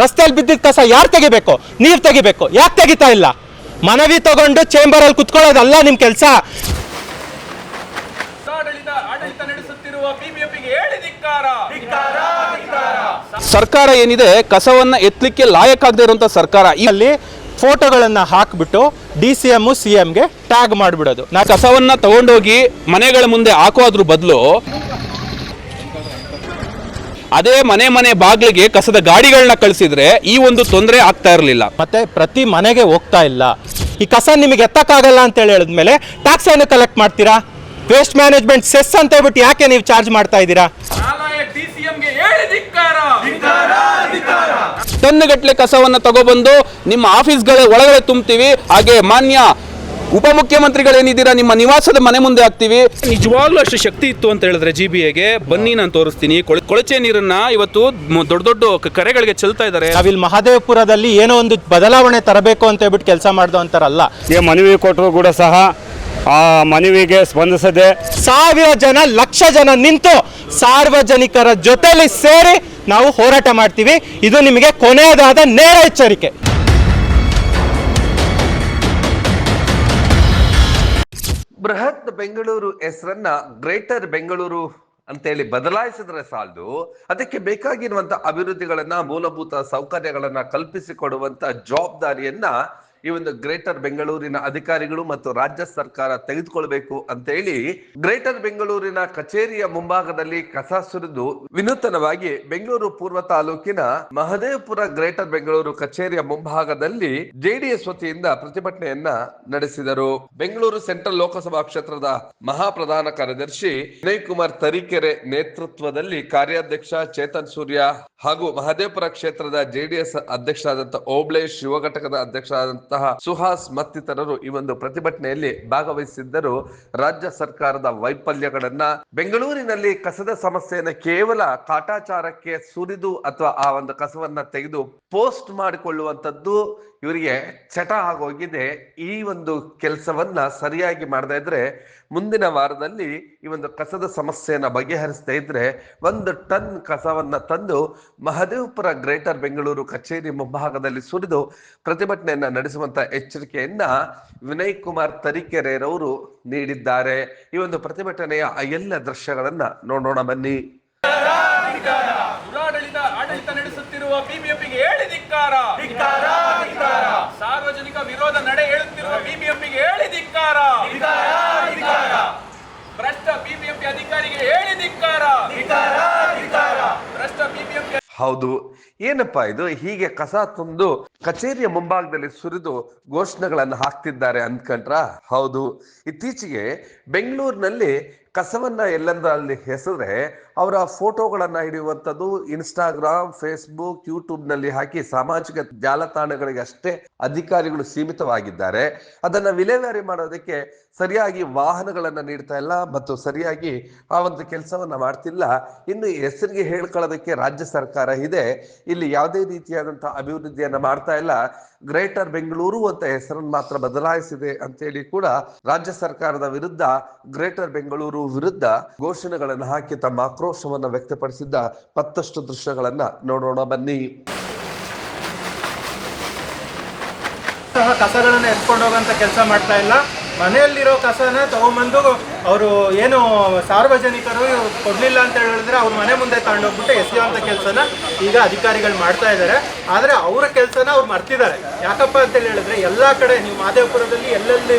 ರಸ್ತೆಯಲ್ಲಿ ಬಿದ್ದಿದ್ದ ಕಸ ಯಾರು ತೆಗಿಬೇಕು? ನೀರು ತೆಗಿಬೇಕು. ಯಾಕೆ ತೆಗಿತಾ ಇಲ್ಲ? ಮನವಿ ತಗೊಂಡು ಚೇಂಬರಲ್ಲಿ ಕುತ್ಕೊಳ್ಳೋದಲ್ಲ ನಿಮ್ಮ ಕೆಲಸ. ಸರ್ಕಾರ ಏನಿದೆ? ಕಸವನ್ನ ಎತ್ತಲಿಕ್ಕೆ ಲಾಯಕ್ಕಾಗದೇ ಇರುವಂತ ಸರ್ಕಾರ. ಇಲ್ಲಿ ಅಲ್ಲಿ ಫೋಟೋಗಳನ್ನು ಹಾಕ್ಬಿಟ್ಟು ಡಿ ಸಿ ಎಂ ಸಿ ಎಂಗೆ ಟ್ಯಾಗ್ ಮಾಡಿಬಿಡೋದು. ನಾ ಕಸವನ್ನ ತಗೊಂಡೋಗಿ ಮನೆಗಳ ಮುಂದೆ ಹಾಕೋದ್ರ ಬದಲು ಅದೇ ಮನೆ ಮನೆ ಬಾಗಿಲಿಗೆ ಕಸದ ಗಾಡಿಗಳನ್ನ ಕಳಿಸಿದ್ರೆ ಈ ಒಂದು ತೊಂದರೆ ಆಗ್ತಾ ಇರಲಿಲ್ಲ. ಮತ್ತೆ ಪ್ರತಿ ಮನೆಗೆ ಹೋಗ್ತಾ ಇಲ್ಲ. ಈ ಕಸ ನಿಮಗೆ ಎತ್ತಕ್ಕಾಗಲ್ಲ ಅಂತ ಹೇಳಿ ಹೇಳಿದ್ಮೇಲೆ ಟ್ಯಾಕ್ಸ್ ಏನು ಕಲೆಕ್ಟ್ ಮಾಡ್ತೀರಾ? ವೇಸ್ಟ್ ಮ್ಯಾನೇಜ್ಮೆಂಟ್ ಸೆಸ್ ಅಂತ ಹೇಳ್ಬಿಟ್ಟು ಯಾಕೆ ನೀವು ಚಾರ್ಜ್ ಮಾಡ್ತಾ ಇದ್ದೀರಾ? ಟನ್ನುಗಟ್ಟಲೆ ಕಸವನ್ನ ತಗೊಬಂದು ನಿಮ್ಮ ಆಫೀಸ್ಗಳ ಒಳಗಡೆ ತುಂಬ್ತೀವಿ. ಹಾಗೆ ಮಾನ್ಯ ಉಪಮುಖ್ಯಮಂತ್ರಿಗಳೇನಿದ್ದೀರಾ? ನಿಮ್ಮ ನಿವಾಸದ ಮನೆ ಮುಂದೆ ಆಗ್ತೀವಿ. ನಿಜವಾಗ್ಲೂ ಅಷ್ಟು ಶಕ್ತಿ ಇತ್ತು ಅಂತ ಹೇಳಿದ್ರೆ ಜಿ ಬಿ ಎಗೆ ಬನ್ನಿ ನಾನು ತೋರಿಸ್ತೀನಿ. ಕೊಳ- ಕೊಳಚೆ ನೀರನ್ನ ಇವತ್ತು ಮ- ದೊಡ್ಡ ದೊಡ್ಡ ಕರೆಗಳಿಗೆ ಕೆರೆಗಳಿಗೆ ಚೆಲ್ತಾ ಇದ್ದಾರೆ ನಾವಿಲ್ಲಿ ಮಹಾದೇವಪುರದಲ್ಲಿ ಏನೋ ಒಂದು ಬದಲಾವಣೆ ತರಬೇಕು ಅಂತ ಹೇಳ್ಬಿಟ್ಟು ಕೆಲಸ ಮಾಡ್ದು ಅಂತಾರಲ್ಲ. ಈ ಮನವಿ ಕೊಟ್ಟರು ಕೂಡ ಸಹ ಆ ಮನವಿಗೆ ಸ್ಪಂದಿಸದೆ ಸಾವಿರ ಜನ ಲಕ್ಷ ಜನ ನಿಂತು ಸಾರ್ವಜನಿಕರ ಜೊತೆಯಲ್ಲಿ ಸೇರಿ ನಾವು ಹೋರಾಟ ಮಾಡ್ತೀವಿ. ಇದು ನಿಮಗೆ ಕೊನೆಯದಾದ ನೇರ ಎಚ್ಚರಿಕೆ. ಬೃಹತ್ ಬೆಂಗಳೂರು ಹೆಸರನ್ನ ಗ್ರೇಟರ್ ಬೆಂಗಳೂರು ಅಂತೇಳಿ ಬದಲಾಯಿಸಿದ್ರೆ ಸಾಲದು. ಅದಕ್ಕೆ ಬೇಕಾಗಿರುವಂತ ಅಭಿವೃದ್ಧಿಗಳನ್ನ ಮೂಲಭೂತ ಸೌಕರ್ಯಗಳನ್ನ ಕಲ್ಪಿಸಿಕೊಡುವಂತ ಜವಾಬ್ದಾರಿಯನ್ನ ಈ ಒಂದು ಗ್ರೇಟರ್ ಬೆಂಗಳೂರಿನ ಅಧಿಕಾರಿಗಳು ಮತ್ತು ರಾಜ್ಯ ಸರ್ಕಾರ ತೆಗೆದುಕೊಳ್ಬೇಕು ಅಂತ ಹೇಳಿ ಗ್ರೇಟರ್ ಬೆಂಗಳೂರಿನ ಕಚೇರಿಯ ಮುಂಭಾಗದಲ್ಲಿ ಕಸ ಸುರಿದು ವಿನೂತನವಾಗಿ ಬೆಂಗಳೂರು ಪೂರ್ವ ತಾಲೂಕಿನ ಮಹದೇವಪುರ ಗ್ರೇಟರ್ ಬೆಂಗಳೂರು ಕಚೇರಿಯ ಮುಂಭಾಗದಲ್ಲಿ ಜೆಡಿಎಸ್ ವತಿಯಿಂದ ಪ್ರತಿಭಟನೆಯನ್ನ ನಡೆಸಿದರು. ಬೆಂಗಳೂರು ಸೆಂಟ್ರಲ್ ಲೋಕಸಭಾ ಕ್ಷೇತ್ರದ ಮಹಾಪ್ರಧಾನ ಕಾರ್ಯದರ್ಶಿ ವಿನಯ್ ಕುಮಾರ್ ತರೀಕೆರೆ ನೇತೃತ್ವದಲ್ಲಿ ಕಾರ್ಯಾಧ್ಯಕ್ಷ ಚೇತನ್ ಸೂರ್ಯ ಹಾಗೂ ಮಹದೇವಪುರ ಕ್ಷೇತ್ರದ ಜೆಡಿಎಸ್ ಅಧ್ಯಕ್ಷರಾದಂತಹ ಓಬ್ಳೇಶ್ ಯುವ ಘಟಕದ ಅಧ್ಯಕ್ಷರಾದಂತಹ ಸುಹಾಸ್ ಮತ್ತಿತರರು ಈ ಒಂದು ಪ್ರತಿಭಟನೆಯಲ್ಲಿ ಭಾಗವಹಿಸಿದ್ದರು. ರಾಜ್ಯ ಸರ್ಕಾರದ ವೈಫಲ್ಯಗಳನ್ನ ಬೆಂಗಳೂರಿನಲ್ಲಿ ಕಸದ ಸಮಸ್ಯೆಯನ್ನು ಕೇವಲ ಕಾಟಾಚಾರಕ್ಕೆ ಸುರಿದು ಅಥವಾ ಆ ಒಂದು ಕಸವನ್ನ ತೆಗೆದು ಪೋಸ್ಟ್ ಮಾಡಿಕೊಳ್ಳುವಂತದ್ದು ಇವರಿಗೆ ಚಟ ಆಗೋಗಿದೆ. ಈ ಒಂದು ಕೆಲಸವನ್ನ ಸರಿಯಾಗಿ ಮಾಡದೇ ಇದ್ರೆ ಮುಂದಿನ ವಾರದಲ್ಲಿ ಈ ಒಂದು ಕಸದ ಸಮಸ್ಯೆಯನ್ನ ಬಗೆಹರಿಸದೇ ಇದ್ರೆ ಒಂದು ಟನ್ ಕಸವನ್ನ ತಂದು ಮಹದೇವಪುರ ಗ್ರೇಟರ್ ಬೆಂಗಳೂರು ಕಚೇರಿ ಮುಂಭಾಗದಲ್ಲಿ ಸುರಿದು ಪ್ರತಿಭಟನೆಯನ್ನ ನಡೆಸುವಂತ ಎಚ್ಚರಿಕೆಯನ್ನ ವಿನಯ್ ಕುಮಾರ್ ತರೀಕೆರೆರವರು ನೀಡಿದ್ದಾರೆ. ಈ ಒಂದು ಪ್ರತಿಭಟನೆಯ ಎಲ್ಲ ದೃಶ್ಯಗಳನ್ನ ನೋಡೋಣ ಬನ್ನಿ. ನಡೆಸುತ್ತಿರುವ ಬಿಬಿಎಂಪಿಗೆ ಹೇಳಿ ಧಿಕ್ಕಾರ. ಸಾರ್ವಜನಿಕ ವಿರೋಧ ನಡೆ ಹೇಳುತ್ತಿರುವ ಬಿಬಿಎಂಪಿಗೆ ಹೇಳಿ ಧಿಕ್ಕಾರ. ಭ್ರಷ್ಟ ಬಿಬಿಎಂಪಿ ಅಧಿಕಾರಿಗೆ ಹೇಳಿ ಧಿಕ್ಕಾರ. ಭ್ರಷ್ಟ ಬಿಬಿಎಂಪಿ ಹೌದು. ಏನಪ್ಪಾ ಇದು? ಹೀಗೆ ಕಸ ತುಂಬು ಕಚೇರಿಯ ಮುಂಭಾಗದಲ್ಲಿ ಸುರಿದು ಘೋಷಣೆಗಳನ್ನು ಹಾಕ್ತಿದ್ದಾರೆ ಅಂದ್ಕಂಡ್ರ ಹೌದು. ಇತ್ತೀಚೆಗೆ ಬೆಂಗಳೂರಿನಲ್ಲಿ ಕಸವನ್ನ ಎಲ್ಲಂದ್ರಲ್ಲಿ ಹೆಸರೆ ಅವರ ಫೋಟೋಗಳನ್ನ ಹಿಡಿಯುವಂಥದ್ದು ಇನ್ಸ್ಟಾಗ್ರಾಮ್ ಫೇಸ್ಬುಕ್ ಯೂಟ್ಯೂಬ್ನಲ್ಲಿ ಹಾಕಿ ಸಾಮಾಜಿಕ ಜಾಲತಾಣಗಳಿಗೆ ಅಷ್ಟೇ ಅಧಿಕಾರಿಗಳು ಸೀಮಿತವಾಗಿದ್ದಾರೆ. ಅದನ್ನ ವಿಲೇವಾರಿ ಮಾಡೋದಕ್ಕೆ ಸರಿಯಾಗಿ ವಾಹನಗಳನ್ನ ನೀಡ್ತಾ ಇಲ್ಲ ಮತ್ತು ಸರಿಯಾಗಿ ಆ ಒಂದು ಕೆಲಸವನ್ನ ಮಾಡ್ತಿಲ್ಲ. ಇನ್ನು ಹೆಸರಿಗೆ ಹೇಳ್ಕೊಳ್ಳೋದಕ್ಕೆ ರಾಜ್ಯ ಸರ್ಕಾರ ಇದೆ. ಇಲ್ಲಿ ಯಾವುದೇ ರೀತಿಯಾದಂತಹ ಅಭಿವೃದ್ಧಿಯನ್ನ ಮಾಡ್ತಾ ಇಲ್ಲ. ಗ್ರೇಟರ್ ಬೆಂಗಳೂರು ಅಂತ ಹೆಸರನ್ನು ಮಾತ್ರ ಬದಲಾಯಿಸಿದೆ ಅಂತೇಳಿ ಕೂಡ ರಾಜ್ಯ ಸರ್ಕಾರದ ವಿರುದ್ಧ, ಗ್ರೇಟರ್ ಬೆಂಗಳೂರು ವಿರುದ್ಧ ಘೋಷಣೆಗಳನ್ನು ಹಾಕಿ ತಮ್ಮ ಆಕ್ರೋಶವನ್ನು ವ್ಯಕ್ತಪಡಿಸಿದ್ದ ಮತ್ತಷ್ಟು ದೃಶ್ಯಗಳನ್ನ ನೋಡೋಣ ಬನ್ನಿ. ಕಸಗಳನ್ನು ಎತ್ಕೊಂಡು ಹೋಗೋಂಥ ಕೆಲಸ ಮಾಡ್ತಾ ಇಲ್ಲ. ಮನೆಯಲ್ಲಿರೋ ಕಸನ ತಗೊಂಬಂದು ಅವರು ಏನು ಸಾರ್ವಜನಿಕರು ಕೊಡ್ಲಿಲ್ಲ ಅಂತ ಹೇಳಿದ್ರೆ ಅವ್ರ ಮನೆ ಮುಂದೆ ತಗೊಂಡೋಗ್ಬಿಟ್ಟು ಎಸೆಯುವಂಥ ಕೆಲಸನ ಈಗ ಅಧಿಕಾರಿಗಳು ಮಾಡ್ತಾ ಇದ್ದಾರೆ. ಆದರೆ ಅವರ ಕೆಲಸನ ಅವ್ರು ಮರ್ತಿದ್ದಾರೆ ಯಾಕಪ್ಪ ಅಂತ ಹೇಳಿದ್ರೆ ಎಲ್ಲ ಕಡೆ ನೀವು ಮಾದೇವಪುರದಲ್ಲಿ ಎಲ್ಲೆಲ್ಲಿ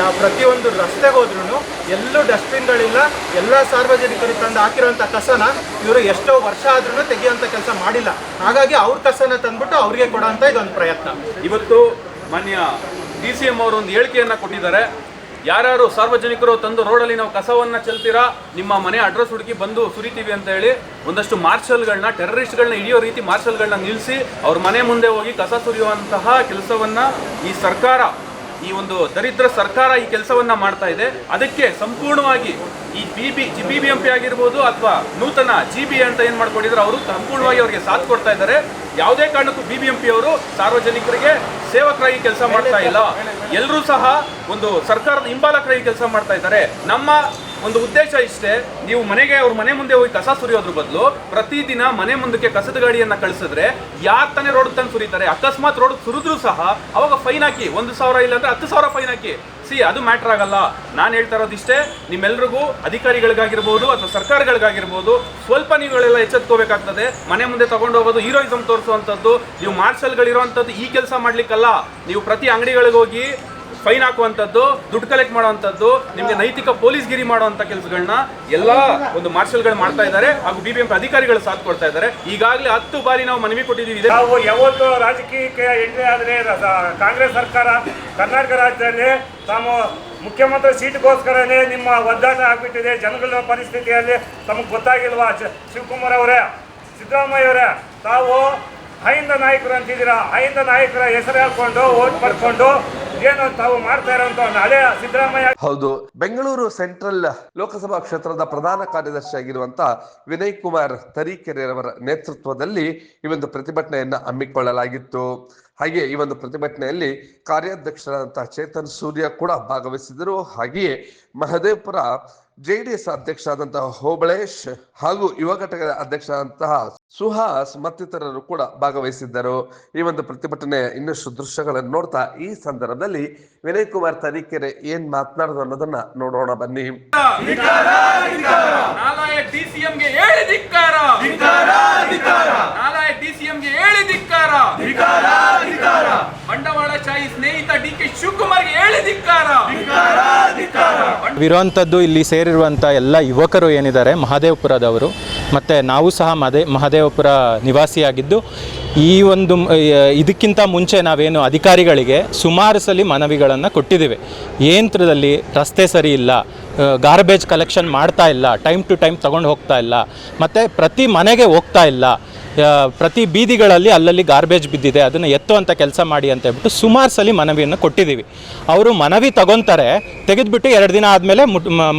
ಯಾವ ಪ್ರತಿಯೊಂದು ರಸ್ತೆಗೆ ಹೋದ್ರೂ ಎಲ್ಲೂ ಡಸ್ಟ್ಬಿನ್ಗಳಿಲ್ಲ, ಎಲ್ಲ ಸಾರ್ವಜನಿಕರು ತಂದು ಹಾಕಿರೋಂಥ ಕಸನ ಇವರು ಎಷ್ಟೋ ವರ್ಷ ಆದ್ರೂ ತೆಗೆಯುವಂಥ ಕೆಲಸ ಮಾಡಿಲ್ಲ. ಹಾಗಾಗಿ ಅವ್ರ ಕಸನ ತಂದ್ಬಿಟ್ಟು ಅವ್ರಿಗೆ ಕೊಡೋಂಥ ಇದೊಂದು ಪ್ರಯತ್ನ. ಇವತ್ತು ಮಾನ್ಯ ಡಿ ಸಿ ಎಂ ಅವರು ಒಂದು ಹೇಳಿಕೆಯನ್ನು ಕೊಟ್ಟಿದ್ದಾರೆ. ಯಾರ್ಯಾರು ಸಾರ್ವಜನಿಕರು ತಂದು ರೋಡಲ್ಲಿ ನಾವು ಕಸವನ್ನು ಚೆಲ್ತೀರಾ, ನಿಮ್ಮ ಮನೆ ಅಡ್ರೆಸ್ ಹುಡುಕಿ ಬಂದು ಸುರಿತೀವಿ ಅಂತ ಹೇಳಿ ಒಂದಷ್ಟು ಮಾರ್ಷಲ್ಗಳನ್ನ ಟೆರರಿಸ್ಟ್ಗಳನ್ನ ಹಿಡಿಯೋ ರೀತಿ ಮಾರ್ಷಲ್ಗಳನ್ನ ನಿಲ್ಲಿಸಿ ಅವ್ರ ಮನೆ ಮುಂದೆ ಹೋಗಿ ಕಸ ಸುರಿಯುವಂತಹ ಕೆಲಸವನ್ನು ಈ ಸರ್ಕಾರ, ಈ ಒಂದು ದರಿದ್ರ ಸರ್ಕಾರ ಈ ಕೆಲಸವನ್ನ ಮಾಡ್ತಾ ಇದೆ. ಅದಕ್ಕೆ ಸಂಪೂರ್ಣವಾಗಿ ಈ B B B B M P ಆಗಿರ್ಬೋದು ಅಥವಾ ನೂತನ ಜಿ ಬಿ ಅಂತ ಏನು ಮಾಡ್ಕೊಂಡಿದ್ರು ಅವರು ಸಂಪೂರ್ಣವಾಗಿ ಅವರಿಗೆ ಸಾಥ್ ಕೊಡ್ತಾ ಇದ್ದಾರೆ. ಯಾವುದೇ ಕಾರಣಕ್ಕೂ ಬಿ ಬಿ ಎಂ ಪಿ ಅವರು ಸಾರ್ವಜನಿಕರಿಗೆ ಸೇವಕರಾಗಿ ಕೆಲಸ ಮಾಡ್ತಾ ಇಲ್ಲ. ಎಲ್ಲರೂ ಸಹ ಒಂದು ಸರ್ಕಾರದ ಹಿಂಬಾಲಕರಾಗಿ ಕೆಲಸ ಮಾಡ್ತಾ ಇದ್ದಾರೆ. ನಮ್ಮ ಒಂದು ಉದ್ದೇಶ ಇಷ್ಟೇ ನೀವು ಮನೆಗೆ ಅವ್ರ ಮನೆ ಮುಂದೆ ಹೋಗಿ ಕಸ ಸುರಿಯೋದ್ರ ಬದಲು ಪ್ರತಿದಿನ ಮನೆ ಮುಂದಕ್ಕೆ ಕಸದ ಗಾಡಿಯನ್ನು ಕಳಿಸಿದ್ರೆ ಯಾರು ತಾನೇ ರೋಡ್ ತಂದು ಸುರಿತಾರೆ ಅಕಸ್ಮಾತ್ ರೋಡ್ ಸುರಿದ್ರು ಸಹ ಅವಾಗ ಫೈನ್ ಹಾಕಿ ಒಂದು ಸಾವಿರ ಇಲ್ಲ ಅಂದ್ರೆ ಹತ್ತು ಸಾವಿರ ಫೈನ್ ಹಾಕಿ. ಸಿ, ಅದು ಮ್ಯಾಟ್ರ್ ಆಗಲ್ಲ. ನಾನು ಹೇಳ್ತಾ ಇರೋದಿಷ್ಟೇ ನಿಮ್ಮೆಲ್ಲರಿಗೂ ಅಧಿಕಾರಿಗಳಿಗಾಗಿರ್ಬೋದು ಅಥವಾ ಸರ್ಕಾರಗಳಿಗಾಗಿರ್ಬೋದು ಸ್ವಲ್ಪ ನೀವುಗಳೆಲ್ಲ ಎಚ್ಚೆತ್ಕೋಬೇಕಾಗ್ತದೆ. ಮನೆ ಮುಂದೆ ತಗೊಂಡು ಹೋಗೋದು ಹೀರೋಯಿಸಮ್ ತೋರಿಸುವಂಥದ್ದು, ನೀವು ಮಾರ್ಷಲ್ಗಳಿರುವಂಥದ್ದು ಈ ಕೆಲಸ ಮಾಡ್ಲಿಕ್ಕಲ್ಲ. ನೀವು ಪ್ರತಿ ಅಂಗಡಿಗಳಿಗೆ ಹೋಗಿ ಫೈನ್ ಹಾಕುವಂಥದ್ದು, ದುಡ್ಡು ಕಲೆಕ್ಟ್ ಮಾಡುವಂಥದ್ದು, ನಿಮಗೆ ನೈತಿಕ ಪೊಲೀಸ್ ಗಿರಿ ಮಾಡುವಂಥ ಕೆಲಸಗಳನ್ನ ಎಲ್ಲ ಒಂದು ಮಾರ್ಷಲ್ಗಳು ಮಾಡ್ತಾ ಇದ್ದಾರೆ ಹಾಗೂ ಬಿ ಬಿ ಎಂ ಅಧಿಕಾರಿಗಳು ಸಾಥ್ ಕೊಡ್ತಾ ಇದ್ದಾರೆ. ಈಗಾಗಲೇ ಹತ್ತು ಬಾರಿ ನಾವು ಮನವಿ ಕೊಟ್ಟಿದ್ದೀವಿ. ನಾವು ಯಾವತ್ತು ರಾಜಕೀಯಕ್ಕೆ ಎಂಟ್ರಿ ಆದರೆ ಕಾಂಗ್ರೆಸ್ ಸರ್ಕಾರ ಕರ್ನಾಟಕ ರಾಜ್ಯದಲ್ಲಿ ತಾವು ಮುಖ್ಯಮಂತ್ರಿ ಸೀಟ್ಗೋಸ್ಕರನೇ ನಿಮ್ಮ ಒದ್ದಾಟ ಆಗ್ಬಿಟ್ಟಿದೆ. ಜನಗಳ ಪರಿಸ್ಥಿತಿಯಲ್ಲಿ ತಮಗೆ ಗೊತ್ತಾಗಿಲ್ವಾ? ಶಿವಕುಮಾರ್ ಅವರೇ, ಸಿದ್ದರಾಮಯ್ಯ ಅವರೇ, ತಾವು ಅಹಿಂದ ನಾಯಕರು ಅಂತಿದ್ದೀರಾ? ಅಹಿಂದ ನಾಯಕರ ಹೆಸರು ಹಾಕ್ಕೊಂಡು ಓಟ್ ಪಡ್ಕೊಂಡು ಏನು ತಾವು ಮಾಡ್ತಾ ಇರೋಂತ ಒಂದು ಹೌದು, ಬೆಂಗಳೂರು ಸೆಂಟ್ರಲ್ ಲೋಕಸಭಾ ಕ್ಷೇತ್ರದ ಪ್ರಧಾನ ಕಾರ್ಯದರ್ಶಿ ಆಗಿರುವಂತಹ ವಿನಯ್ ಕುಮಾರ್ ತರೀಕೆರೆಯವರ ನೇತೃತ್ವದಲ್ಲಿ ಈ ಒಂದು ಪ್ರತಿಭಟನೆಯನ್ನ ಹಮ್ಮಿಕೊಳ್ಳಲಾಗಿತ್ತು. ಹಾಗೆ ಈ ಒಂದು ಪ್ರತಿಭಟನೆಯಲ್ಲಿ ಕಾರ್ಯಾಧ್ಯಕ್ಷರಾದಂತಹ ಚೇತನ್ ಸೂರ್ಯ ಕೂಡ ಭಾಗವಹಿಸಿದರು ಹಾಗೆಯೇ ಮಹದೇವಪುರ ಜೆಡಿಎಸ್ ಅಧ್ಯಕ್ಷರಾದಂತಹ ಹೋಬಳೇಶ್ ಹಾಗೂ ಯುವ ಘಟಕದ ಅಧ್ಯಕ್ಷರಾದಂತಹ ಸುಹಾಸ್ ಮತ್ತಿತರರು ಕೂಡ ಭಾಗವಹಿಸಿದ್ದರು. ಈ ಒಂದು ಪ್ರತಿಭಟನೆ ಇನ್ನಷ್ಟು ದೃಶ್ಯಗಳನ್ನು ನೋಡ್ತಾ ಈ ಸಂದರ್ಭದಲ್ಲಿ ವಿನಯ್ ಕುಮಾರ್ ತರೀಕೆರೆ ಏನ್ ಮಾತನಾಡುದು ಅನ್ನೋದನ್ನ ನೋಡೋಣ ಬನ್ನಿ. ನಾಲಾಯಕ್ ಡಿ ಸಿ ಎಂಗೆ ಹೇಳಿ ಧಿಕ್ಕಾರ. ನಾಲಾಯಕ್ ಡಿ ಸಿ ಎಂಗೆ ಹೇಳಿ ಧಿಕ್ಕಾರ. ಬಂಡವಾಳಶಾಹಿ ಸ್ನೇಹಿತ ಡಿ ಕೆ ಶಿವಕುಮಾರ್ಗೆ ಹೇಳಿ ಧಿಕ್ಕಾರ. ಇರುವಂಥದ್ದು ಇಲ್ಲಿ ಸೇರಿರುವಂಥ ಎಲ್ಲ ಯುವಕರು ಏನಿದ್ದಾರೆ ಮಹಾದೇವಪುರದವರು ಮತ್ತು ನಾವು ಸಹ ಮಹದೇ ಮಹದೇವಪುರ ನಿವಾಸಿಯಾಗಿದ್ದು ಈ ಒಂದು ಇದಕ್ಕಿಂತ ಮುಂಚೆ ನಾವೇನು ಅಧಿಕಾರಿಗಳಿಗೆ ಸುಮಾರು ಸಲ ಮನವಿಗಳನ್ನು ಕೊಟ್ಟಿದ್ದೇವೆ. ಯಂತ್ರದಲ್ಲಿ ರಸ್ತೆ ಸರಿ ಇಲ್ಲ ಗಾರ್ಬೇಜ್ ಕಲೆಕ್ಷನ್ ಮಾಡ್ತಾ ಇಲ್ಲ ಟೈಮ್ ಟು ಟೈಮ್ ತಗೊಂಡು ಹೋಗ್ತಾ ಇಲ್ಲ, ಮತ್ತು ಪ್ರತಿ ಮನೆಗೆ ಹೋಗ್ತಾ ಇಲ್ಲ ಪ್ರತಿ ಬೀದಿಗಳಲ್ಲಿ ಅಲ್ಲಲ್ಲಿ ಗಾರ್ಬೇಜ್ ಬಿದ್ದಿದೆ, ಅದನ್ನು ಎತ್ತುವಂಥ ಕೆಲಸ ಮಾಡಿ ಅಂತ ಹೇಳ್ಬಿಟ್ಟು ಸುಮಾರು ಸಲ ಮನವಿಯನ್ನು ಕೊಟ್ಟಿದ್ದೀವಿ. ಅವರು ಮನವಿ ತಗೊತಾರೆ, ತೆಗೆದುಬಿಟ್ಟು ಎರಡು ದಿನ ಆದಮೇಲೆ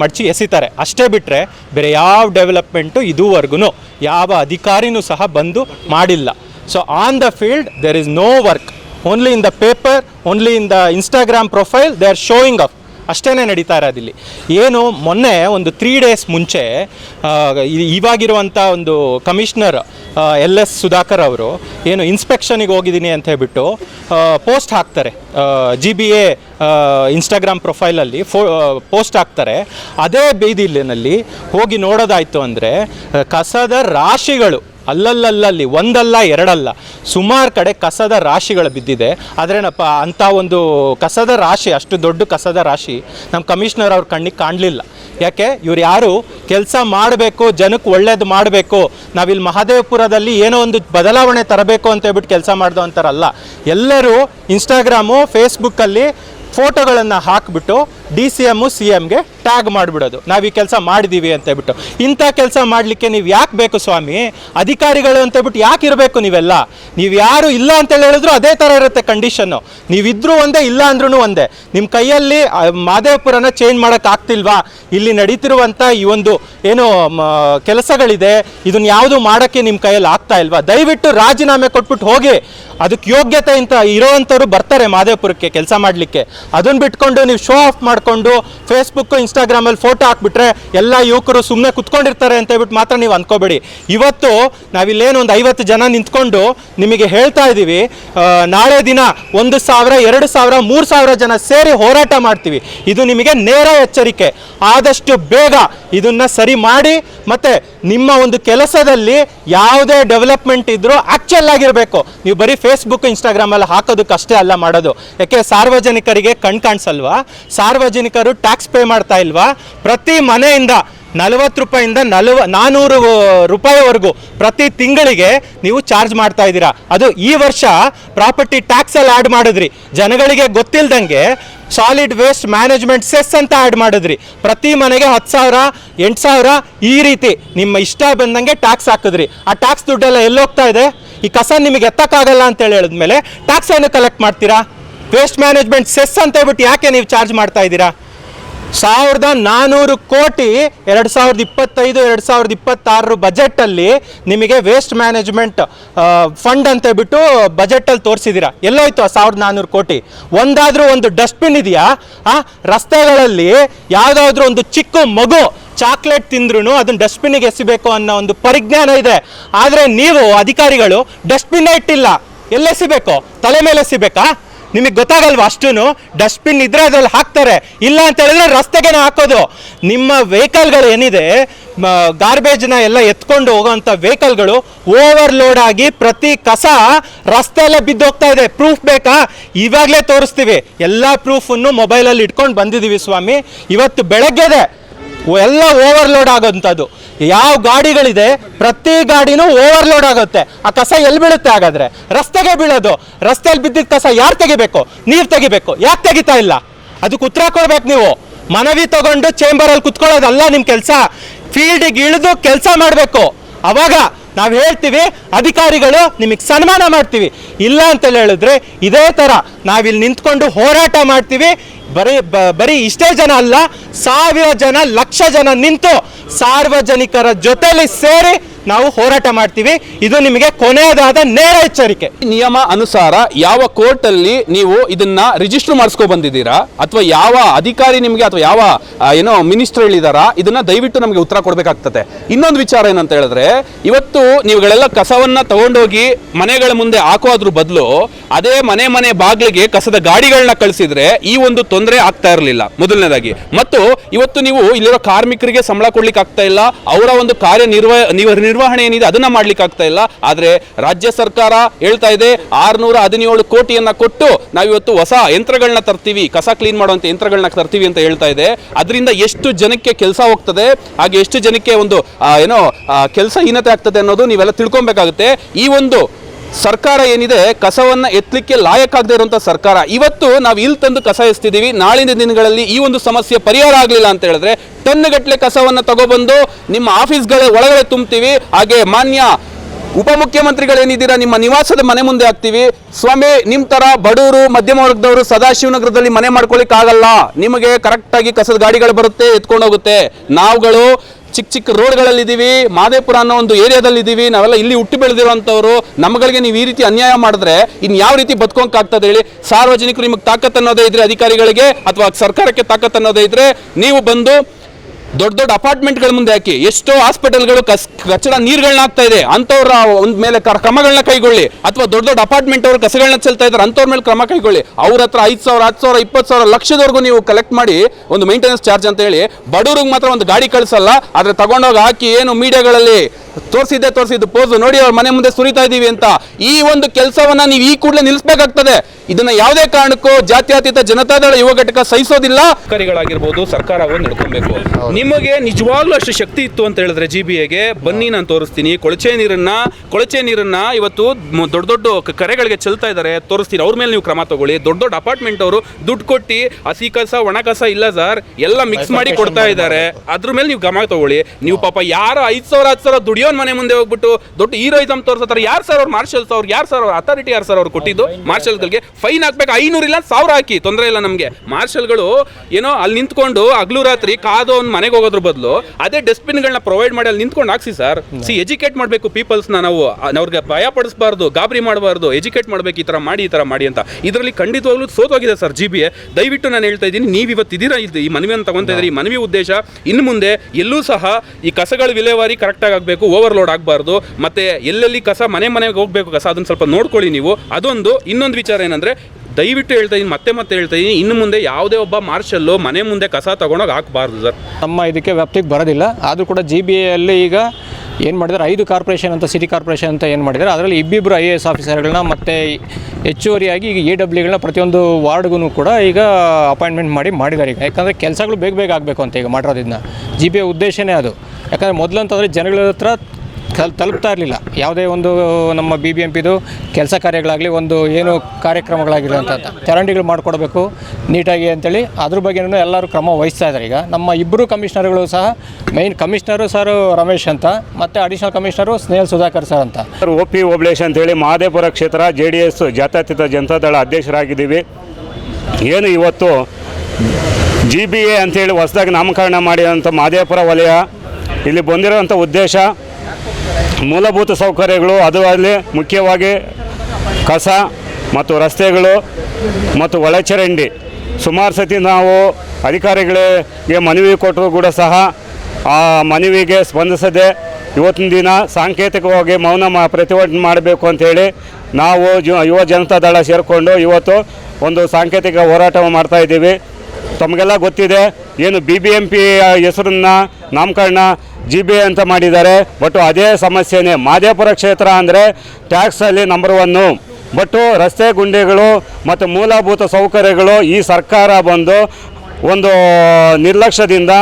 ಮಡ್ಚಿ ಎಸಿತಾರೆ. ಅಷ್ಟೇ ಬಿಟ್ಟರೆ ಬೇರೆ ಯಾವ ಡೆವಲಪ್ಮೆಂಟು ಇದುವರೆಗೂ ಯಾವ ಅಧಿಕಾರಿನೂ ಸಹ ಬಂದು ಮಾಡಿಲ್ಲ. So on the field there is no work only in the paper only in the Instagram profile they are showing up ಅಷ್ಟೇ ನಡೀತಾ ಇರೋದಿಲ್ಲಿ. ಏನು, ಮೊನ್ನೆ ಒಂದು ತ್ರೀ ಡೇಸ್ ಮುಂಚೆ ಇವಾಗಿರುವಂಥ ಒಂದು ಕಮಿಷನರ್ ಎಲ್ ಎಸ್ ಸುಧಾಕರ್ ಅವರು, ಏನು, ಇನ್ಸ್ಪೆಕ್ಷನಿಗೆ ಹೋಗಿದ್ದೀನಿ ಅಂತ ಹೇಳ್ಬಿಟ್ಟು ಪೋಸ್ಟ್ ಹಾಕ್ತಾರೆ. ಜಿ ಬಿ ಎ ಇನ್ಸ್ಟಾಗ್ರಾಮ್ ಪ್ರೊಫೈಲಲ್ಲಿ ಫೋ ಪೋಸ್ಟ್ ಹಾಕ್ತಾರೆ. ಅದೇ ಬೀದಿಲಿನಲ್ಲಿ ಹೋಗಿ ನೋಡೋದಾಯಿತು ಅಂದರೆ ಕಸದ ರಾಶಿಗಳು ಅಲ್ಲಲ್ಲಲ್ಲಲ್ಲಿ ಒಂದಲ್ಲ, ಎರಡಲ್ಲ, ಸುಮಾರು ಕಡೆ ಕಸದ ರಾಶಿಗಳು ಬಿದ್ದಿದೆ. ಆದ್ರೇನಪ್ಪ ಅಂಥ ಒಂದು ಕಸದ ರಾಶಿ, ಅಷ್ಟು ದೊಡ್ಡ ಕಸದ ರಾಶಿ ನಮ್ಮ ಕಮಿಷನರ್ ಅವ್ರ ಕಣ್ಣಿಗೆ ಕಾಣಲಿಲ್ಲ. ಯಾಕೆ? ಇವ್ರು ಯಾರು? ಕೆಲಸ ಮಾಡಬೇಕು ಜನಕ್ಕೆ ಒಳ್ಳೇದು ಮಾಡಬೇಕು. ನಾವಿಲ್ಲಿ ಮಹಾದೇವಪುರದಲ್ಲಿ ಏನೋ ಒಂದು ಬದಲಾವಣೆ ತರಬೇಕು ಅಂತ ಹೇಳ್ಬಿಟ್ಟು ಕೆಲಸ ಮಾಡ್ದು ಅಂತಾರಲ್ಲ, ಎಲ್ಲರೂ ಇನ್ಸ್ಟಾಗ್ರಾಮು ಫೇಸ್ಬುಕ್ಕಲ್ಲಿ ಫೋಟೋಗಳನ್ನು ಹಾಕಿಬಿಟ್ಟು ಡಿ ಸಿ ಎಮ್ಮು ಸಿ ಎಮ್ಗೆ ಟ್ಯಾಗ್ ಮಾಡಿಬಿಡೋದು. ನಾವು ಈ ಕೆಲಸ ಮಾಡಿದ್ದೀವಿ ಅಂತ ಹೇಳ್ಬಿಟ್ಟು. ಇಂಥ ಕೆಲಸ ಮಾಡಲಿಕ್ಕೆ ನೀವು ಯಾಕೆ ಬೇಕು ಸ್ವಾಮಿ? ಅಧಿಕಾರಿಗಳು ಅಂತ ಹೇಳ್ಬಿಟ್ಟು ಯಾಕೆ ಇರಬೇಕು ನೀವೆಲ್ಲ? ನೀವು ಯಾರು ಇಲ್ಲ ಅಂತೇಳಿ ಹೇಳಿದ್ರು ಅದೇ ಥರ ಇರುತ್ತೆ ಕಂಡೀಷನ್ನು ನೀವಿದ್ರೂ ಒಂದೇ, ಇಲ್ಲ ಅಂದ್ರೂ ಒಂದೇ. ನಿಮ್ಮ ಕೈಯಲ್ಲಿ ಮಾದೇವಪುರನ ಚೇಂಜ್ ಮಾಡೋಕ್ಕಾಗ್ತಿಲ್ವಾ ಇಲ್ಲಿ ನಡೀತಿರುವಂಥ ಈ ಒಂದು, ಏನು ಕೆಲಸಗಳಿದೆ ಇದನ್ನ ಯಾವುದು ಮಾಡೋಕ್ಕೆ ನಿಮ್ಮ ಕೈಯಲ್ಲಿ ಆಗ್ತಾ ಇಲ್ವಾ? ದಯವಿಟ್ಟು ರಾಜೀನಾಮೆ ಕೊಟ್ಬಿಟ್ಟು ಹೋಗಿ. ಅದಕ್ಕೆ ಯೋಗ್ಯತೆ ಅಂತ ಇರೋವಂಥವ್ರು ಬರ್ತಾರೆ ಮಾದೇವಪುರಕ್ಕೆ ಕೆಲಸ ಮಾಡಲಿಕ್ಕೆ. ಅದನ್ನು ಬಿಟ್ಕೊಂಡು ನೀವು ಶೋ ಆಫ್ ಮಾಡಿಕೊಂಡು ಫೇಸ್ಬುಕ್ ಇನ್ಸ್ಟಾಗ್ರಾಮಲ್ಲಿ ಫೋಟೋ ಹಾಕ್ಬಿಟ್ರೆ ಎಲ್ಲ ಯುವಕರು ಸುಮ್ಮನೆ ಕುತ್ಕೊಂಡಿರ್ತಾರೆ ಅಂತ ಹೇಳ್ಬಿಟ್ಟು ಮಾತ್ರ ನೀವು ಅನ್ಕೋಬೇಡಿ. ಇವತ್ತು ನಾವಿಲ್ಲೇನು ಒಂದು ಐವತ್ತು ಜನ ನಿಂತ್ಕೊಂಡು ನಿಮಗೆ ಹೇಳ್ತಾ ಇದ್ದೀವಿ ನಾಳೆ ದಿನ ಒಂದು ಸಾವಿರ, ಎರಡು ಸಾವಿರ, ಮೂರು ಸಾವಿರ ಜನ ಸೇರಿ ಹೋರಾಟ ಮಾಡ್ತೀವಿ. ಇದು ನಿಮಗೆ ನೇರ ಎಚ್ಚರಿಕೆ. ಆದಷ್ಟು ಬೇಗ ಇದನ್ನ ಸರಿ ಮಾಡಿ ಮತ್ತೆ ನಿಮ್ಮ ಒಂದು ಕೆಲಸದಲ್ಲಿ ಯಾವುದೇ ಡೆವಲಪ್ಮೆಂಟ್ ಇದ್ರೂ ಆ್ಯಕ್ಚುಲ್ ಆಗಿರಬೇಕು. ನೀವು ಬರೀ ಫೇಸ್ಬುಕ್ ಇನ್ಸ್ಟಾಗ್ರಾಮಲ್ಲಿ ಹಾಕೋದಕ್ಕೆ ಅಷ್ಟೇ ಅಲ್ಲ ಮಾಡೋದು. ಯಾಕೆ ಸಾರ್ವಜನಿಕರಿಗೆ ಕಣ್ ಕಾಣಿಸಲ್ವಾ? ಸಾರ್ವಜನಿಕರು ಟ್ಯಾಕ್ಸ್ ಪೇ ಮಾಡ್ತಾ ಇಲ್ವಾ? ಪ್ರತಿ ಮನೆಯಿಂದ ನಲವತ್ತು ರೂಪಾಯಿಂದ ನಲವ ನಾನ್ನೂರು ರೂಪಾಯಿವರೆಗೂ ಪ್ರತಿ ತಿಂಗಳಿಗೆ ನೀವು ಚಾರ್ಜ್ ಮಾಡ್ತಾ ಇದ್ದೀರಾ. ಅದು ಈ ವರ್ಷ ಪ್ರಾಪರ್ಟಿ ಟ್ಯಾಕ್ಸಲ್ಲಿ ಆ್ಯಡ್ ಮಾಡಿದ್ರಿ. ಜನಗಳಿಗೆ ಗೊತ್ತಿಲ್ದಂಗೆ ಸಾಲಿಡ್ ವೇಸ್ಟ್ ಮ್ಯಾನೇಜ್ಮೆಂಟ್ ಸೆಸ್ ಅಂತ ಆ್ಯಡ್ ಮಾಡಿದ್ರಿ. ಪ್ರತಿ ಮನೆಗೆ ಹತ್ತು ಸಾವಿರ, ಎಂಟು ಸಾವಿರ ಈ ರೀತಿ ನಿಮ್ಮ ಇಷ್ಟ ಬಂದಂಗೆ ಟ್ಯಾಕ್ಸ್ ಹಾಕಿದ್ರಿ. ಆ ಟ್ಯಾಕ್ಸ್ ದುಡ್ಡೆಲ್ಲ ಎಲ್ಲೋಗ್ತಾ ಇದೆ? ಈ ಕಸ ನಿಮಗೆ ಎತ್ತಕ್ಕಾಗಲ್ಲ ಅಂತೇಳಿ ಹೇಳಿದ್ಮೇಲೆ ಟ್ಯಾಕ್ಸ್ ಏನು ಕಲೆಕ್ಟ್ ಮಾಡ್ತೀರಾ? ವೇಸ್ಟ್ ಮ್ಯಾನೇಜ್ಮೆಂಟ್ ಸೆಸ್ ಅಂತ ಹೇಳ್ಬಿಟ್ಟು ಯಾಕೆ ನೀವು ಚಾರ್ಜ್ ಮಾಡ್ತಾ ಇದ್ದೀರಾ? ಸಾವಿರದ ನಾನ್ನೂರು ಕೋಟಿ, ಎರಡು ಸಾವಿರದ ಇಪ್ಪತ್ತೈದು, ಎರಡು ಸಾವಿರದ ಇಪ್ಪತ್ತಾರರ ಬಜೆಟಲ್ಲಿ ನಿಮಗೆ ವೇಸ್ಟ್ ಮ್ಯಾನೇಜ್ಮೆಂಟ್ ಫಂಡ್ ಅಂತ ಹೇಳ್ಬಿಟ್ಟು ಬಜೆಟಲ್ಲಿ ತೋರಿಸಿದ್ದೀರಾ? ಎಲ್ಲೋಯ್ತು ಆ ಸಾವಿರದ ನಾನ್ನೂರು ಕೋಟಿ? ಒಂದಾದರೂ ಒಂದು ಡಸ್ಟ್ಬಿನ್ ಇದೆಯಾ? ಆ, ರಸ್ತೆಗಳಲ್ಲಿ ಯಾವುದಾದ್ರೂ ಒಂದು ಚಿಕ್ಕ ಮಗು ಚಾಕ್ಲೇಟ್ ತಿಂದ್ರೂ ಅದನ್ನ ಡಸ್ಟ್ಬಿನ್ನಿಗೆ ಎಸಿಬೇಕು ಅನ್ನೋ ಒಂದು ಪರಿಜ್ಞಾನ ಇದೆ. ಆದರೆ ನೀವು ಅಧಿಕಾರಿಗಳು ಡಸ್ಟ್ಬಿನ್ನೇ ಇಟ್ಟಿಲ್ಲ. ಎಲ್ಲೆಸಿಬೇಕು ತಲೆ ಮೇಲೆ ಎಸಿಬೇಕಾ? ನಿಮಗೆ ಗೊತ್ತಾಗಲ್ವಾ ಅಷ್ಟೂ ಡಸ್ಟ್ಬಿನ್ ಇದ್ರೆ ಅದ್ರಲ್ಲಿ ಹಾಕ್ತಾರೆ. ಇಲ್ಲ ಅಂತ ಹೇಳಿದ್ರೆ ರಸ್ತೆಗೆ ಹಾಕೋದು. ನಿಮ್ಮ ವೆಹಿಕಲ್ಗಳು ಏನಿದೆ ಗಾರ್ಬೇಜ್ನ ಎಲ್ಲ ಎತ್ಕೊಂಡು ಹೋಗೋಂಥ ವೆಹಿಕಲ್ಗಳು ಓವರ್ಲೋಡ್ ಆಗಿ ಪ್ರತಿ ಕಸ ರಸ್ತೆಯಲ್ಲೇ ಬಿದ್ದೋಗ್ತಾ ಇದೆ. ಪ್ರೂಫ್ ಬೇಕಾ? ಇವಾಗಲೇ ತೋರಿಸ್ತೀವಿ. ಎಲ್ಲ ಪ್ರೂಫನ್ನು ಮೊಬೈಲಲ್ಲಿ ಇಟ್ಕೊಂಡು ಬಂದಿದ್ದೀವಿ ಸ್ವಾಮಿ. ಇವತ್ತು ಬೆಳಗ್ಗೆದೆ. ಎಲ್ಲ ಓವರ್ಲೋಡ್ ಆಗೋಂಥದ್ದು. ಯಾವ ಗಾಡಿಗಳಿದೆ, ಪ್ರತಿ ಗಾಡಿನೂ ಓವರ್ಲೋಡ್ ಆಗುತ್ತೆ. ಆ ಕಸ ಎಲ್ಲಿ ಬೀಳುತ್ತೆ ಹಾಗಾದ್ರೆ? ರಸ್ತೆಗೆ ಬೀಳೋದು. ರಸ್ತೆಯಲ್ಲಿ ಬಿದ್ದಿದ್ದ ಕಸ ಯಾರು ತೆಗಿಬೇಕು? ನೀರು ತೆಗಿಬೇಕು. ಯಾಕೆ ತೆಗಿತಾ ಇಲ್ಲ? ಅದಕ್ಕೆ ಉತ್ತರ ಕೊಡ್ಬೇಕು ನೀವು. ಮನವಿ ತಗೊಂಡು ಚೇಂಬರಲ್ಲಿ ಕುತ್ಕೊಳ್ಳೋದಲ್ಲ ನಿಮ್ಮ ಕೆಲಸ. ಫೀಲ್ಡಿಗೆ ಇಳಿದು ಕೆಲಸ ಮಾಡಬೇಕು. ಅವಾಗ ನಾವು ಹೇಳ್ತೀವಿ, ಅಧಿಕಾರಿಗಳು ನಿಮಗೆ ಸನ್ಮಾನ ಮಾಡ್ತೀವಿ. ಇಲ್ಲ ಅಂತ ಹೇಳಿದ್ರೆ ಇದೇ ಥರ ನಾವಿಲ್ಲಿ ನಿಂತ್ಕೊಂಡು ಹೋರಾಟ ಮಾಡ್ತೀವಿ. ಬರೀ ಬ- ಬರೀ ಇಷ್ಟೇ ಜನ ಅಲ್ಲ ಸಾವಿರ ಜನ ಲಕ್ಷ ಜನ ನಿಂತು ಸಾರ್ವಜನಿಕರ ಜೊತೆಯಲ್ಲಿ ಸೇರಿ ನಾವು ಹೋರಾಟ ಮಾಡ್ತೀವಿ. ಇದು ನಿಮಗೆ ಕೊನೆಯದಾದ ನೇರ ಎಚ್ಚರಿಕೆ. ನಿಯಮ ಅನುಸಾರ ಯಾವ ಕೋರ್ಟ್ ಅಲ್ಲಿ ನೀವು ಇದನ್ನ ರಿಜಿಸ್ಟರ್ ಮಾಡಿಸ್ಕೊ ಬಂದಿದ್ದೀರಾ? ಅಥವಾ ಯಾವ ಅಧಿಕಾರಿ ನಿಮಗೆ ಅಥವಾ ಯಾವ ಏನೋ ಮಿನಿಸ್ಟರ್ ಹೇಳಿದಾರಾ? ಇದನ್ನ ದಯವಿಟ್ಟು ನಮಗೆ ಉತ್ತರ ಕೊಡಬೇಕಾಗ್ತದೆ. ಇನ್ನೊಂದು ವಿಚಾರ ಏನಂತ ಹೇಳಿದ್ರೆ, ಇವತ್ತು ನೀವುಗಳೆಲ್ಲ ಕಸವನ್ನ ತಗೊಂಡೋಗಿ ಮನೆಗಳ ಮುಂದೆ ಹಾಕೋದ್ರ ಬದಲು ಅದೇ ಮನೆ ಮನೆ ಬಾಗಿಲಿಗೆ ಕಸದ ಗಾಡಿಗಳನ್ನ ಕಳಿಸಿದ್ರೆ ಈ ಒಂದು ತೊಂದರೆ ಆಗ್ತಾ ಇರಲಿಲ್ಲ. ಮೊದಲನೇದಾಗಿ. ಮತ್ತು ಇವತ್ತು ನೀವು ಇಲ್ಲಿರೋ ಕಾರ್ಮಿಕರಿಗೆ ಸಂಬಳ ಕೊಡ್ಲಿಕ್ಕೆ ಆಗ್ತಾ ಇಲ್ಲ. ಅವರ ಒಂದು ಕಾರ್ಯ ನಿರ್ವಹಣೆ ನಿರ್ವಹಣೆ ಏನಿದೆ ಅದನ್ನ ಮಾಡ್ಲಿಕ್ಕೆ ಆಗ್ತಾ ಇಲ್ಲ. ಆದರೆ ರಾಜ್ಯ ಸರ್ಕಾರ ಹೇಳ್ತಾ ಇದೆ, ಆರ್ನೂರ ಹದಿನೇಳು ಕೋಟಿಯನ್ನ ಕೊಟ್ಟು ನಾವಿವತ್ತು ಹೊಸ ಯಂತ್ರಗಳನ್ನ ತರ್ತೀವಿ, ಕಸ ಕ್ಲೀನ್ ಮಾಡುವಂತ ಯಂತ್ರಗಳನ್ನ ತರ್ತೀವಿ ಅಂತ ಹೇಳ್ತಾ ಇದೆ. ಅದರಿಂದ ಎಷ್ಟು ಜನಕ್ಕೆ ಕೆಲಸ ಹೋಗ್ತದೆ, ಹಾಗೆ ಎಷ್ಟು ಜನಕ್ಕೆ ಒಂದು ಏನೋ ಕೆಲಸ ಹೀನತೆ ಆಗ್ತದೆ ಅನ್ನೋದು ನೀವೆಲ್ಲ ತಿಳ್ಕೊಬೇಕಾಗುತ್ತೆ. ಈ ಒಂದು ಸರ್ಕಾರ ಏನಿದೆ, ಕಸವನ್ನ ಎತ್ತಲಿಕ್ಕೆ ಲಾಯಕ್ಕಾಗದೇ ಇರುವಂತ ಸರ್ಕಾರ. ಇವತ್ತು ನಾವು ಇಲ್ಲಿ ತಂದು ಕಸ ಎಸ್ತಿದ್ದೀವಿ ನಾಳಿನ ದಿನಗಳಲ್ಲಿ ಈ ಒಂದು ಸಮಸ್ಯೆ ಪರಿಹಾರ ಆಗಲಿಲ್ಲ ಅಂತ ಹೇಳಿದ್ರೆ ಟನ್ಗಟ್ಟಲೆ ಕಸವನ್ನ ತಗೊಬಂದು ನಿಮ್ಮ ಆಫೀಸ್ಗಳ ಒಳಗಡೆ ತುಂಬ್ತೀವಿ ಹಾಗೆ ಮಾನ್ಯ ಉಪಮುಖ್ಯಮಂತ್ರಿಗಳೇನಿದ್ದೀರಾ, ನಿಮ್ಮ ನಿವಾಸದ ಮನೆ ಮುಂದೆ ಹಾಕ್ತೀವಿ ಸ್ವಾಮಿ, ನಿಮ್ ತರ ಬಡವರು ಮಧ್ಯಮ ವರ್ಗದವರು ಸದಾಶಿವನಗರದಲ್ಲಿ ಮನೆ ಮಾಡ್ಕೊಳಿಕ್ ಆಗಲ್ಲ ನಿಮಗೆ ಕರೆಕ್ಟ್ ಆಗಿ ಕಸದ ಗಾಡಿಗಳು ಬರುತ್ತೆ ಎತ್ಕೊಂಡು ಹೋಗುತ್ತೆ ನಾವುಗಳು ಚಿಕ್ಕ ಚಿಕ್ಕ ರೋಡ್ಗಳಲ್ಲಿದ್ದೀವಿ, ಮಾದೇಪುರ ಅನ್ನೋ ಒಂದು ಏರಿಯಾದಲ್ಲಿ ಇದ್ದೀವಿ ನಾವೆಲ್ಲ ಇಲ್ಲಿ ಹುಟ್ಟಿ ಬೆಳೆದಿರುವಂಥವ್ರು, ನಮ್ಗಳಿಗೆ ನೀವು ಈ ರೀತಿ ಅನ್ಯಾಯ ಮಾಡಿದ್ರೆ ಇನ್ನು ಯಾವ ರೀತಿ ಬದುಕೋಕ್ಕಾಗ್ತದೆ ಹೇಳಿ? ಸಾರ್ವಜನಿಕರು ನಿಮಗೆ ತಾಕತ್ತು ಅನ್ನೋದೇ ಇದ್ರೆ ಅಧಿಕಾರಿಗಳಿಗೆ, ಅಥವಾ ಸರ್ಕಾರಕ್ಕೆ ತಾಕತ್ತು ಅನ್ನೋದೇ ಇದ್ರೆ, ನೀವು ಬಂದು ದೊಡ್ಡ ದೊಡ್ಡ ಅಪಾರ್ಟ್ಮೆಂಟ್ಗಳ ಮುಂದೆ ಹಾಕಿ ಎಷ್ಟೋ ಹಾಸ್ಪಿಟಲ್ಗಳು ಕಸ್, ಕಚ್ಚಡ ನೀರುಗಳನ್ನ ಹಾಕ್ತಾ ಇದೆ. ಅಂಥವ್ರ ಒಂದ್ ಮೇಲೆ ಕ್ರಮಗಳನ್ನ ಕೈಗೊಳ್ಳಿ. ಅಥವಾ ದೊಡ್ಡ ದೊಡ್ಡ ಅಪಾರ್ಟ್ಮೆಂಟ್ ಅವರು ಕಸಗಳನ್ನ ಚೆಲ್ತಾ ಇದ್ದಾರೆ ಅಂಥವ್ರ ಮೇಲೆ ಕ್ರಮ ಕೈಗೊಳ್ಳಿ. ಅವ್ರ ಹತ್ರ ಐದು ಸಾವಿರ, ಹತ್ತು ಸಾವಿರ, ಇಪ್ಪತ್ತು ಸಾವಿರ ಲಕ್ಷದವರೆಗೂ ನೀವು ಕಲೆಕ್ಟ್ ಮಾಡಿ ಒಂದು ಮೇಂಟೆನೆನ್ಸ್ ಚಾರ್ಜ್ ಅಂತ ಹೇಳಿ ಬಡವ್ರಿಗೆ ಮಾತ್ರ ಒಂದು ಗಾಡಿ ಕಳಿಸಲ್ಲ, ಆದರೆ ತಗೊಂಡೋಗಿ ಹಾಕಿ ಏನು ಮೀಡಿಯಾಗಳಲ್ಲಿ ತೋರಿಸಿದ್ದೆ ತೋರಿಸಿದ್ದು. ಪೋಸ್. ನೋಡಿ ಅವ್ರ ಮನೆ ಮುಂದೆ ಸುರಿತಾ ಇದೀವಿ ಅಂತ. ಈ ಒಂದು ಕೆಲಸವನ್ನ ನೀವು ಈ ಕೂಡಲೇ ನಿಲ್ಲಿಸಬೇಕಾಗ್ತದೆ ಇದನ್ನ ಯಾವುದೇ ಕಾರಣಕ್ಕೂ ಜಾತ್ಯತೀತ ಜನತಾದಳ ಯುವ ಘಟಕ ಸಹಿಸೋದಿಲ್ಲ. ಅಧಿಕಾರಿಗಳಾಗಿರ್ಬೋದು ಸರ್ಕಾರ ನಡ್ಕೊಬೇಕು. ನಿಮಗೆ ನಿಜವಾಗ್ಲೂ ಅಷ್ಟು ಶಕ್ತಿ ಇತ್ತು ಅಂತ ಹೇಳಿದ್ರೆ ಜಿ ಬಿ ಎಗೆ ಬನ್ನಿ ನಾನು ತೋರಿಸ್ತೀನಿ. ಕೊಳಚೆ ನೀರನ್ನ ಕೊಳಚೆ ನೀರನ್ನ ಇವತ್ತು ದೊಡ್ಡ ದೊಡ್ಡ ಕರೆಗಳಿಗೆ ಚೆಲ್ತಾ ಇದ್ದಾರೆ. ತೋರಿಸ್ತೀನಿ. ಅವ್ರ ಮೇಲೆ ನೀವು ಕ್ರಮ ತಗೊಳ್ಳಿ. ದೊಡ್ಡ ದೊಡ್ಡ ಅಪಾರ್ಟ್ಮೆಂಟ್ ಅವರು ದುಡ್ಡು ಕೊಟ್ಟು ಹಸಿ ಕಸ ಒಣ ಕಸ ಇಲ್ಲ ಸರ್. ಎಲ್ಲ ಮಿಕ್ಸ್ ಮಾಡಿ ಕೊಡ್ತಾ ಇದ್ದಾರೆ. ಅದ್ರ ಮೇಲೆ ನೀವು ಗಮನ ತಗೊಳ್ಳಿ. ನೀವು ಪಾಪ ಯಾರು ಐದು ಸಾವಿರ ಹತ್ತು ಸಾವಿರ ದುಡಿಯೋನ್ ಮನೆ ಮುಂದೆ ಹೋಗ್ಬಿಟ್ಟು ದೊಡ್ಡ ಹೀರೋಯಿಸಮ್ ತೋರಿಸ್ತಾರೆ ಯಾರು ಸರ್ ಅವ್ರು? ಮಾರ್ಷಲ್ಸ್ ಅವ್ರು ಯಾರು ಸರ್ ಅವ್ರ? ಅಥಾರಿಟಿ ಯಾರು ಸರ್ ಅವ್ರು ಕೊಟ್ಟಿದ್ದು? ಮಾರ್ಷಲ್ಗಳಿಗೆ ಫೈನ್ ಹಾಕ್ಬೇಕು. ಐನೂರು ಇಲ್ಲ ಸಾವಿರ ಹಾಕಿ. ತೊಂದರೆ ಇಲ್ಲ ನಮಗೆ. ಮಾರ್ಷಲ್ಗಳು ಏನೋ ಅಲ್ಲಿ ನಿಂತ್ಕೊಂಡು ಹಗ್ಲು ರಾತ್ರಿ ಕಾದು ಒಂದು ಮನೆಗೆ ಹೋಗೋದ್ರ ಬದಲು ಅದೇ ಡಸ್ಟ್ಬಿನ್ಗಳನ್ನ ಪ್ರೊವೈಡ್ ಮಾಡಿ ಅಲ್ಲಿ ನಿಂತ್ಕೊಂಡು ಹಾಕ್ಸಿ ಸರ್ ಸಿ ಎಜುಕೇಟ್ ಮಾಡಬೇಕು ಪೀಪಲ್ಸ್ನ ನಾವು. ಅವ್ರಿಗೆ ಭಯ ಪಡಿಸಬಾರ್ದು ಗಾಬರಿ ಮಾಡಬಾರ್ದು. ಎಜುಕೇಟ್ ಮಾಡಬೇಕು ಈ ಥರ ಮಾಡಿ ಈ ಥರ ಮಾಡಿ ಅಂತ. ಇದರಲ್ಲಿ ಖಂಡಿತವಾಗ್ಲೂ ಸೋತೋಗಿದೆ ಸರ್ ಜಿ ಬಿ ಎ ದಯವಿಟ್ಟು ನಾನು ಹೇಳ್ತಾ ಇದ್ದೀನಿ ನೀವು ಇವತ್ತು ಇದೀರಾ ಇದು ಈ ಮನವಿಯನ್ನು ತಗೊಂತ ಇದ್ದೀರಿ. ಈ ಮನವಿ ಉದ್ದೇಶ ಇನ್ನು ಮುಂದೆ ಎಲ್ಲೂ ಸಹ ಈ ಕಸಗಳ ವಿಲೇವಾರಿ ಕರೆಕ್ಟಾಗಿ ಆಗಬೇಕು. ಓವರ್ಲೋಡ್ ಆಗಬಾರ್ದು. ಮತ್ತೆ ಎಲ್ಲೆಲ್ಲಿ ಕಸ ಮನೆ ಮನೆಗೆ ಹೋಗಬೇಕು ಕಸ, ಅದನ್ನು ಸ್ವಲ್ಪ ನೋಡ್ಕೊಳ್ಳಿ ನೀವು. ಅದೊಂದು, ಇನ್ನೊಂದು ವಿಚಾರ ಏನಂದರೆ, ದಯವಿಟ್ಟು ಹೇಳ್ತಾ ಇದ್ದೀನಿ ಮತ್ತೆ ಮತ್ತೆ ಹೇಳ್ತಾ ಇದ್ದೀನಿ ಇನ್ನು ಮುಂದೆ ಯಾವುದೇ ಒಬ್ಬ ಮಾರ್ಷಲ್ಲು ಮನೆ ಮುಂದೆ ಕಸ ತಗೊಂಡೋಗಿ ಹಾಕಬಾರ್ದು ಸರ್. ನಮ್ಮ ಇದಕ್ಕೆ ವ್ಯಾಪ್ತಿಗೆ ಬರೋದಿಲ್ಲ. ಆದರೂ ಕೂಡ ಜಿ ಬಿ ಎಲ್ಲಿ ಈಗ ಏನು ಮಾಡಿದ್ದಾರೆ ಐದು ಕಾರ್ಪೊರೇಷನ್ ಅಂತ ಸಿಟಿ ಕಾರ್ಪೊರೇಷನ್ ಅಂತ ಏನು ಮಾಡಿದ್ದಾರೆ ಅದರಲ್ಲಿ ಇಬ್ಬಿಬ್ಬರು ಐ ಎ ಎಸ್ ಆಫೀಸರ್ಗಳನ್ನ ಮತ್ತು ಹೆಚ್ಚುವರಿಯಾಗಿ ಈಗ ಎ ಡಬ್ಲ್ಯೂಗಳನ್ನ ಪ್ರತಿಯೊಂದು ವಾರ್ಡ್ಗೂ ಕೂಡ ಈಗ ಅಪಾಯಿಂಟ್ಮೆಂಟ್ ಮಾಡಿ ಮಾಡಿದ್ದಾರೆ ಈಗ. ಯಾಕಂದರೆ ಕೆಲಸಗಳು ಬೇಗ ಬೇಗ ಆಗಬೇಕು ಅಂತ ಈಗ ಮಾಡಿರೋದನ್ನ ಜಿ ಬಿ ಎ ಉದ್ದೇಶನೇ ಅದು. ಯಾಕಂದರೆ ಮೊದಲಂತಂದರೆ ಜನಗಳ ಹತ್ರ ತಲ್, ತಲುಪ್ತಾ ಇರಲಿಲ್ಲ. ಯಾವುದೇ ಒಂದು, ನಮ್ಮ ಬಿ ಬಿ ಎಂ ಪಿದು ಕೆಲಸ ಕಾರ್ಯಗಳಾಗಲಿ, ಒಂದು ಏನು ಕಾರ್ಯಕ್ರಮಗಳಾಗಿರಲಿ ಅಂತ ಚರಂಡಿಗಳು ಮಾಡಿಕೊಡ್ಬೇಕು, ನೀಟಾಗಿ ಅಂತೇಳಿ, ಅದ್ರ ಬಗ್ಗೆನೂ ಎಲ್ಲರೂ ಕ್ರಮ ವಹಿಸ್ತಾ ಇದ್ದಾರೆ ಈಗ ನಮ್ಮ ಇಬ್ಬರು ಕಮಿಷನರ್ಗಳು ಸಹ ಮೈನ್ ಕಮಿಷನರು ಸರ್ ರಮೇಶ್ ಅಂತ, ಮತ್ತು additional commissioner Snehal Sudhakar sir ಅಂತ. ಸರ್ ಓ ಪಿ ಓಬ್ಳೇಶ್ ಅಂತೇಳಿ ಮಹದೇಪುರ ಕ್ಷೇತ್ರ ಜೆ ಡಿ ಎಸ್ ಜಾತ್ಯತೀತ ಜನತಾದಳ ಅಧ್ಯಕ್ಷರಾಗಿದ್ದೀವಿ. ಏನು ಇವತ್ತು ಜಿ ಬಿ ಎ ಅಂತೇಳಿ ಹೊಸದಾಗಿ ನಾಮಕರಣ ಮಾಡಿದಂಥ ಮಾದೇಪುರ ವಲಯ ಇಲ್ಲಿ ಬಂದಿರುವಂಥ ಉದ್ದೇಶ ಮೂಲಭೂತ ಸೌಕರ್ಯಗಳು, ಅದು ಅಲ್ಲಿ ಮುಖ್ಯವಾಗಿ ಕಸ ಮತ್ತು ರಸ್ತೆಗಳು ಮತ್ತು ಒಳಚರಂಡಿ. ಸುಮಾರು ಸತಿ ನಾವು ಅಧಿಕಾರಿಗಳಿಗೆ ಮನವಿ ಕೊಟ್ಟರು ಕೂಡ ಸಹ ಆ ಮನವಿಗೆ ಸ್ಪಂದಿಸದೆ ಇವತ್ತಿನ ದಿನ ಸಾಂಕೇತಿಕವಾಗಿ ಮೌನ ಮಾ, ಪ್ರತಿಭಟನೆ ಮಾಡಬೇಕು ಅಂಥೇಳಿ ನಾವು ಜು, ಯುವ ಜನತಾ ದಳ ಸೇರಿಕೊಂಡು ಇವತ್ತು ಒಂದು ಸಾಂಕೇತಿಕ ಹೋರಾಟ ಮಾಡ್ತಾ ಇದ್ದೀವಿ. ತಮಗೆಲ್ಲ ಗೊತ್ತಿದೆ ಏನು ಬಿ ಬಿ ಎಂ ಪಿ ಹೆಸರನ್ನ ನಾಮಕರಣ ಜಿ ಬಿ ಅಂತ ಮಾಡಿದ್ದಾರೆ. ಬಟ್ ಅದೇ ಸಮಸ್ಯೆನೇ ಮಾದೇಪುರ ಕ್ಷೇತ್ರ ಅಂದರೆ ಟ್ಯಾಕ್ಸಲ್ಲಿ ನಂಬರ್ ಒನ್ನು ಬಟ್ಟು ರಸ್ತೆ ಗುಂಡಿಗಳು ಮತ್ತು ಮೂಲಭೂತ ಸೌಕರ್ಯಗಳು ಈ ಸರ್ಕಾರ ಬಂದು ಒಂದು ನಿರ್ಲಕ್ಷ್ಯದಿಂದ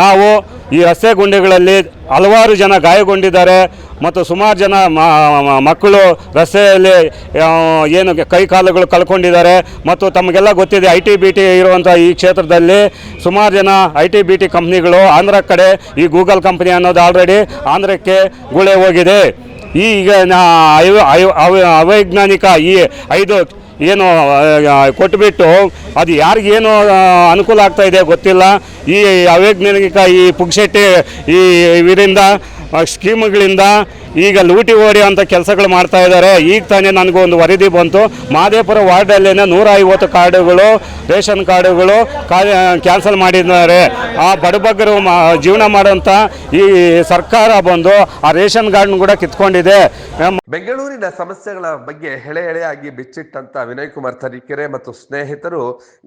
ನಾವು ಈ ರಸ್ತೆ ಗುಂಡಿಗಳಲ್ಲಿ ಹಲವಾರು ಜನ ಗಾಯಗೊಂಡಿದ್ದಾರೆ ಮತ್ತು ಸುಮಾರು ಜನ ಮಕ್ಕಳು ರಸ್ತೆಯಲ್ಲಿ ಏನು ಕೈ ಕಾಲುಗಳು ಕಳ್ಕೊಂಡಿದ್ದಾರೆ. ಮತ್ತು ತಮಗೆಲ್ಲ ಗೊತ್ತಿದೆ ಐ ಟಿ ಬಿ ಟಿ ಇರುವಂಥ ಈ ಕ್ಷೇತ್ರದಲ್ಲಿ ಸುಮಾರು ಜನ ಐ ಟಿ ಬಿ ಟಿ ಕಂಪ್ನಿಗಳು ಆಂಧ್ರ ಕಡೆ ಈ ಗೂಗಲ್ ಕಂಪ್ನಿ ಅನ್ನೋದು ಆಲ್ರೆಡಿ ಆಂಧ್ರಕ್ಕೆ ಗುಳೆ ಹೋಗಿದೆ. ಈ ಈಗ ಅವೈಜ್ಞಾನಿಕ ಈ ಐದು ಏನು ಕೊಟ್ಟುಬಿಟ್ಟು ಅದು ಯಾರಿಗೇನು ಅನುಕೂಲ ಆಗ್ತಾ ಇದೆ ಗೊತ್ತಿಲ್ಲ. ಈ ಅವೈಜ್ಞಾನಿಕ ಈ ಪುಗ್ಶೆಟ್ಟಿ ಈ ಇದರಿಂದ ಸ್ಕೀಮ್ಗಳಿಂದ ಈಗ ಲೂಟಿ ಓಡಿ ಅಂತ ಕೆಲಸಗಳು ಮಾಡ್ತಾ ಇದ್ದಾರೆ. ಈಗ ತಾನೇ ನನಗೂ ಒಂದು ವರದಿ ಬಂತು. ಮಾದೇಪುರ ವಾರ್ಡಲ್ಲೇನೆ ನೂರ ಐವತ್ತು ಕಾರ್ಡುಗಳು ರೇಷನ್ ಕಾರ್ಡುಗಳು ಕ್ಯಾನ್ಸಲ್ ಮಾಡಿದ್ದಾರೆ. ಆ ಬಡಬಗ್ಗರು ಜೀವನ ಮಾಡೋಂಥ ಈ ಸರ್ಕಾರ ಬಂದು ಆ ರೇಷನ್ ಕಾರ್ಡ್ನ ಕೂಡ ಕಿತ್ಕೊಂಡಿದೆ. ಬೆಂಗಳೂರಿನ ಸಮಸ್ಯೆಗಳ ಬಗ್ಗೆ ಹೆಳೆ ಎಳೆಯಾಗಿ ಬಿಚ್ಚಿಟ್ಟಂತ ವಿನಯ್ ಕುಮಾರ್ ತರೀಕೆರೆ ಮತ್ತು ಸ್ನೇಹಿತರು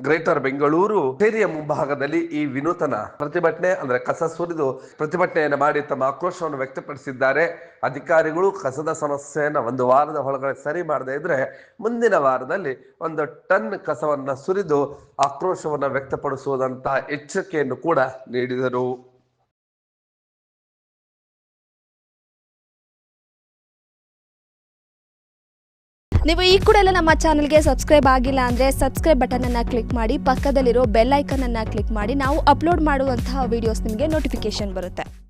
ಗ್ರೇಟರ್ ಬೆಂಗಳೂರು ಸೇರಿಯ ಮುಂಭಾಗದಲ್ಲಿ ಈ ವಿನೂತನ ಪ್ರತಿಭಟನೆ, ಅಂದ್ರೆ ಕಸ ಸುರಿದು ಪ್ರತಿಭಟನೆಯನ್ನು ಮಾಡಿ ತಮ್ಮ ಆಕ್ರೋಶವನ್ನು ವ್ಯಕ್ತಪಡಿಸಿದ್ದಾರೆ. ಅಧಿಕಾರಿಗಳು ಕಸದ ಸಮಸ್ಯೆಯನ್ನು ಒಂದು ವಾರದ ಒಳಗಡೆ ಸರಿ ಮಾಡದೇ ಇದ್ರೆ ಮುಂದಿನ ವಾರದಲ್ಲಿ ಒಂದು ಟನ್ ಕಸವನ್ನ ಸುರಿದು ಆಕ್ರೋಶವನ್ನ ವ್ಯಕ್ತಪಡಿಸುವುದಂತಹ ಎಚ್ಚರಿಕೆಯನ್ನು ಕೂಡ ನೀಡಿದರು. ನೀವು ಈ ಕೂಡ ಎಲ್ಲ ನಮ್ಮ ಚಾನಲ್ಗೆ ಸಬ್ಸ್ಕ್ರೈಬ್ ಆಗಿಲ್ಲ ಅಂದರೆ ಸಬ್ಸ್ಕ್ರೈಬ್ ಬಟನನ್ನು ಕ್ಲಿಕ್ ಮಾಡಿ, ಪಕ್ಕದಲ್ಲಿರೋ ಬೆಲ್ ಐಕನನ್ನು ಕ್ಲಿಕ್ ಮಾಡಿ, ನಾವು ಅಪ್ಲೋಡ್ ಮಾಡುವಂತಹ ವೀಡಿಯೋಸ್ ನಿಮಗೆ ನೋಟಿಫಿಕೇಶನ್ ಬರುತ್ತೆ.